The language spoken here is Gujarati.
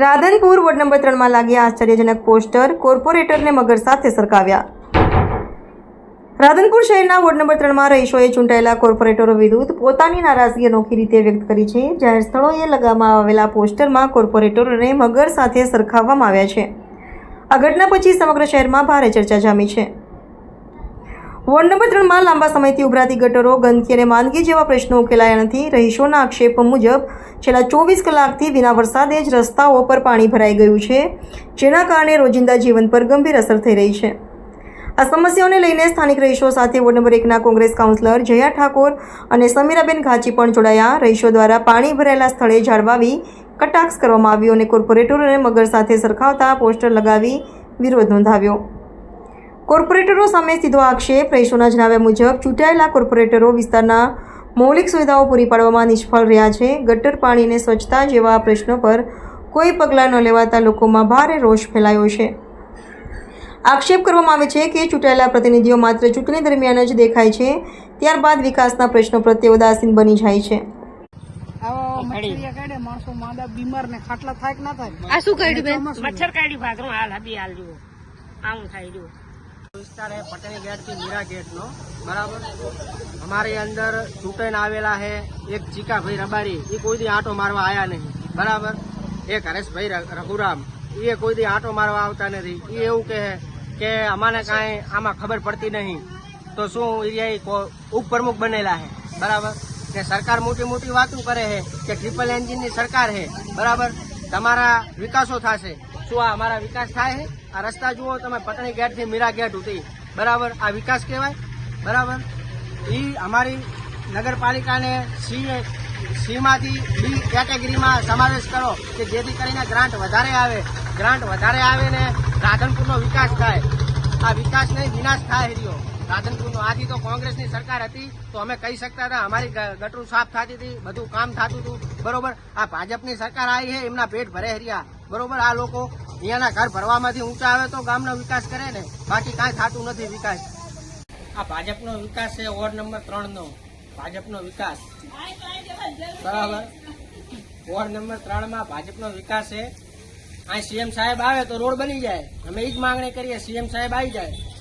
રાધનપુર વોર્ડ નંબર ત્રણમાં લાગ્યા આશ્ચર્યજનક પોસ્ટર કોર્પોરેટરને મગર સાથે સરકાવ્યા. રાધનપુર શહેરના વોર્ડ નંબર ત્રણમાં રહીશોએ ચૂંટાયેલા કોર્પોરેટરો વિરુદ્ધ પોતાની નારાજગી અનોખી રીતે વ્યક્ત કરી છે. જાહેર સ્થળોએ લગાવવામાં આવેલા પોસ્ટરમાં કોર્પોરેટરોને મગર સાથે સરખાવવામાં આવ્યા છે. આ ઘટના પછી સમગ્ર શહેરમાં ભારે ચર્ચા જામી છે. વોર્ડ નંબર ત્રણમાં લાંબા સમયથી ઉભરાતી ગટરો, ગંદકી અને માંદગી જેવા પ્રશ્નો ઉકેલાયા નથી. રહીશોના આક્ષેપ મુજબ, છેલ્લા ચોવીસ કલાકથી વિના વરસાદે જ રસ્તાઓ પર પાણી ભરાઈ ગયું છે, જેના કારણે રોજિંદા જીવન પર ગંભીર અસર થઈ રહી છે. આ સમસ્યાઓને લઈને સ્થાનિક રહીશો સાથે વોર્ડ નંબર એકના કોંગ્રેસ કાઉન્સિલર જયા ઠાકોર અને સમીરાબેન ઘાચી પણ જોડાયા. રહીશો દ્વારા પાણી ભરાયેલા સ્થળે જાળવાવી કટાક્ષ કરવામાં આવ્યો અને કોર્પોરેટરોને મગર સાથે સરખાવતા પોસ્ટર લગાવી વિરોધ નોંધાવ્યો. કોર્પોરેટરો સામે સીધો આક્ષેપ. રહીશોના જણાવ્યા મુજબ ચૂંટાયેલા કોર્પોરેટરો વિસ્તારના મૌલિક સુવિધાઓ પૂરી પાડવામાં નિષ્ફળ રહ્યા છે. ગટર પાણી અને સ્વચ્છતા જેવા પ્રશ્નો પર કોઈ પગલાં ન લેવાતા લોકોમાં ભારે રોષ ફેલાયો છે. આક્ષેપ કરવામાં આવે છે કે ચૂંટાયેલા પ્રતિનિધિઓ માત્ર ચૂંટણી દરમિયાન જ દેખાય છે ત્યારબાદ વિકાસના પ્રશ્નો પ્રત્યે ઉદાસીન બની જાય છે. આવા માણસો માંદા બીમાર ને ખાટલા થાય કે ના થાય. આ શું કર્યું મચ્છર કાઢી ભાગ હાલ હાલ જુઓ. આમ થાય જુઓ. વિસ્તાર है पटेल गेट થી मीरा गेट નો બરાબર અમારી અંદર ચૂંટાઈને આવેલા છે એક ચીકાભાઈ રબારી એ કોઈ દી આંટો મારવા આયા નહીં બરાબર એક હરેશભાઈ ર- રઘુરામ એ કોઈ દી આંટો મારવા આવતા નથી એ એવું કહે કે અમાને કાંઈ આમાં ખબર પડતી નહીં તો શું એ કો- ઉપપ્રમુખ બનેલા છે બરાબર કે સરકાર મોટી મોટી વાતો કરે છે કે ટ્રિપલ એન્જિનની સરકાર છે બરાબર તમારા વિકાસો થશે શું આ અમારા વિકાસ થાય છે, આ રસ્તા જુઓ, તમે પટણી ગેટથી મીરા ગેટ ઉતરી બરાબર? આ વિકાસ કહેવાય. બરાબર? એ અમારી નગરપાલિકાને સી સીમાંથી બી કેટેગરીમાં સમાવેશ કરો કે જેથી કરીને ગ્રાન્ટ વધારે આવે. ગ્રાન્ટ વધારે આવે ને રાધનપુરનો વિકાસ થાય. આ વિકાસ નહીં વિનાશ થાય રહ્યો. રાધનપુરનો આથી તો કોંગ્રેસની સરકાર હતી, તો અમે કહી શકતા હતા, અમારી ગટરું સાફ થતી હતી, બધું કામ થતું હતું. બરોબર? આ ભાજપની સરકાર આવી છે, એમના પેટ ભરે રહ્યા. બરોબર? આ લોકો અહીંયાના ઘર ભરવામાંથી ઊંચા આવે તો ગામનો વિકાસ કરે ને. બાકી કાંઈ થતું નથી વિકાસ. આ ભાજપનો વિકાસ છે વોર્ડ નંબર ત્રણનો. ભાજપનો વિકાસ. બરાબર? વોર્ડ નંબર ત્રણમાં ભાજપનો વિકાસ છે. અહીં સીએમ સાહેબ આવે તો રોડ બની જાય. અમે એ જ માંગણી કરીએ, સીએમ સાહેબ આવી જાય.